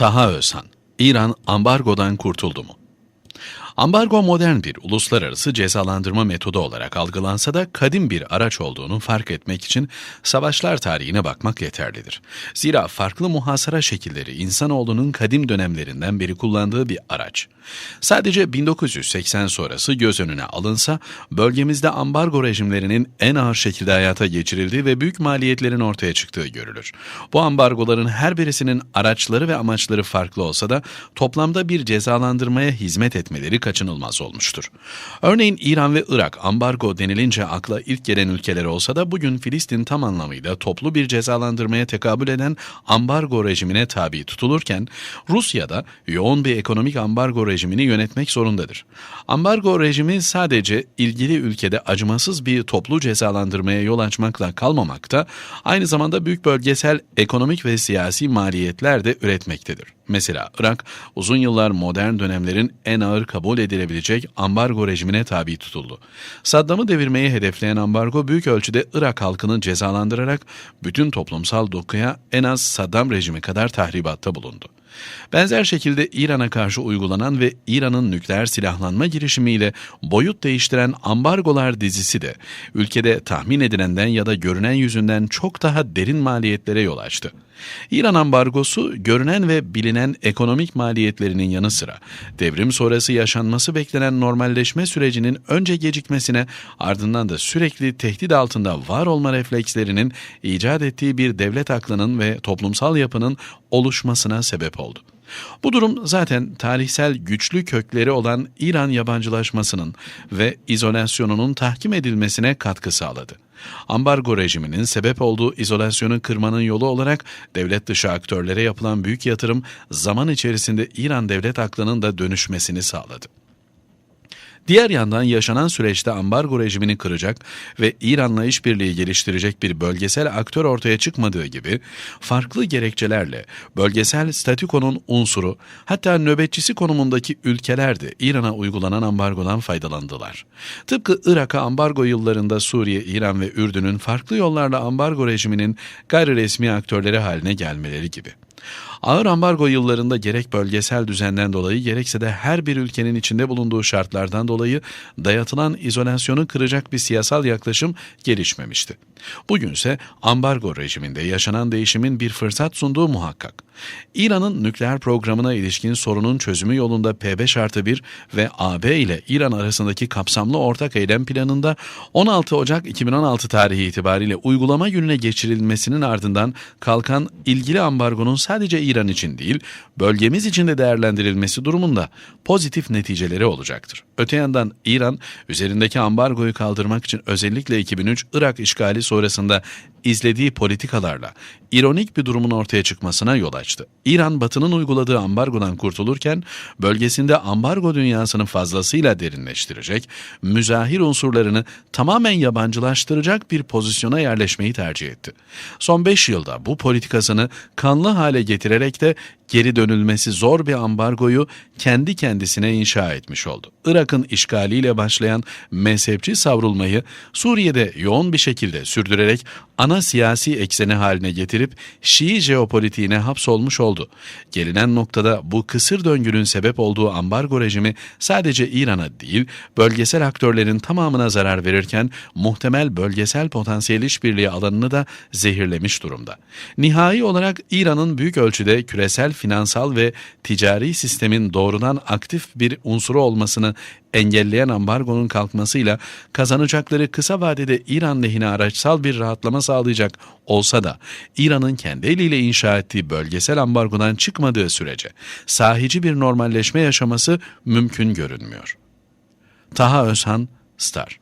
Taha Özhan, İran ambargodan kurtuldu mu? Ambargo modern bir uluslararası cezalandırma metodu olarak algılansa da kadim bir araç olduğunu fark etmek için savaşlar tarihine bakmak yeterlidir. Zira farklı muhasara şekilleri insanoğlunun kadim dönemlerinden beri kullandığı bir araç. Sadece 1980 sonrası göz önüne alınsa bölgemizde ambargo rejimlerinin en ağır şekilde hayata geçirildiği ve büyük maliyetlerin ortaya çıktığı görülür. Bu ambargoların her birisinin araçları ve amaçları farklı olsa da toplamda bir cezalandırmaya hizmet etmeleri kaçınılmaz olmuştur. Örneğin İran ve Irak ambargo denilince akla ilk gelen ülkeler olsa da bugün Filistin tam anlamıyla toplu bir cezalandırmaya tekabül eden ambargo rejimine tabi tutulurken Rusya'da yoğun bir ekonomik ambargo rejimini yönetmek zorundadır. Ambargo rejimi sadece ilgili ülkede acımasız bir toplu cezalandırmaya yol açmakla kalmamakta, aynı zamanda büyük bölgesel ekonomik ve siyasi maliyetler de üretmektedir. Mesela Irak uzun yıllar modern dönemlerin en ağır kabul edilebilecek ambargo rejimine tabi tutuldu. Saddam'ı devirmeyi hedefleyen ambargo büyük ölçüde Irak halkını cezalandırarak bütün toplumsal dokuya en az Saddam rejimi kadar tahribatta bulundu. Benzer şekilde İran'a karşı uygulanan ve İran'ın nükleer silahlanma girişimiyle boyut değiştiren ambargolar dizisi de ülkede tahmin edilenden ya da görünen yüzünden çok daha derin maliyetlere yol açtı. İran ambargosu görünen ve bilinen ekonomik maliyetlerinin yanı sıra devrim sonrası yaşanması beklenen normalleşme sürecinin önce gecikmesine ardından da sürekli tehdit altında var olma reflekslerinin icat ettiği bir devlet aklının ve toplumsal yapının oluşmasına sebep oldu. Bu durum zaten tarihsel güçlü kökleri olan İran yabancılaşmasının ve izolasyonunun tahkim edilmesine katkı sağladı. Ambargo rejiminin sebep olduğu izolasyonu kırmanın yolu olarak devlet dışı aktörlere yapılan büyük yatırım zaman içerisinde İran devlet aklının da dönüşmesini sağladı. Diğer yandan yaşanan süreçte ambargo rejimini kıracak ve İran'la işbirliği geliştirecek bir bölgesel aktör ortaya çıkmadığı gibi farklı gerekçelerle bölgesel statükonun unsuru hatta nöbetçisi konumundaki ülkeler de İran'a uygulanan ambargodan faydalandılar. Tıpkı Irak'a ambargo yıllarında Suriye, İran ve Ürdün'ün farklı yollarla ambargo rejiminin gayri resmi aktörleri haline gelmeleri gibi. Ağır ambargo yıllarında gerek bölgesel düzenden dolayı gerekse de her bir ülkenin içinde bulunduğu şartlardan dolayı dayatılan izolasyonu kıracak bir siyasal yaklaşım gelişmemişti. Bugünse ambargo rejiminde yaşanan değişimin bir fırsat sunduğu muhakkak. İran'ın nükleer programına ilişkin sorunun çözümü yolunda P5 artı 1 ve AB ile İran arasındaki kapsamlı ortak eylem planında 16 Ocak 2016 tarihi itibariyle uygulama gününe geçirilmesinin ardından kalkan ilgili ambargonun sadece İran için değil, bölgemiz için de değerlendirilmesi durumunda pozitif neticeleri olacaktır. Öte yandan İran, üzerindeki ambargoyu kaldırmak için özellikle 2003 Irak işgali sonrasında izlediği politikalarla ironik bir durumun ortaya çıkmasına yol açtı. İran Batı'nın uyguladığı ambargodan kurtulurken bölgesinde ambargo dünyasını fazlasıyla derinleştirecek, müzahir unsurlarını tamamen yabancılaştıracak bir pozisyona yerleşmeyi tercih etti. Son 5 yılda bu politikasını kanlı hale getirerek de geri dönülmesi zor bir ambargoyu kendi kendisine inşa etmiş oldu. Irak'ın işgaliyle başlayan mezhepçi savrulmayı Suriye'de yoğun bir şekilde sürdürerek ana siyasi ekseni haline getirip Şii jeopolitiğine hapsolmuş oldu. Gelinen noktada bu kısır döngünün sebep olduğu ambargo rejimi sadece İran'a değil, bölgesel aktörlerin tamamına zarar verirken muhtemel bölgesel potansiyel işbirliği alanını da zehirlemiş durumda. Nihai olarak İran'ın büyük ölçüde küresel finansal ve ticari sistemin doğrudan aktif bir unsuru olmasını engelleyen ambargonun kalkmasıyla kazanacakları kısa vadede İran lehine araçsal bir rahatlama sağlayacak olsa da İran'ın kendi eliyle inşa ettiği bölgesel ambargodan çıkmadığı sürece sahici bir normalleşme yaşaması mümkün görünmüyor. Taha Özhan, Star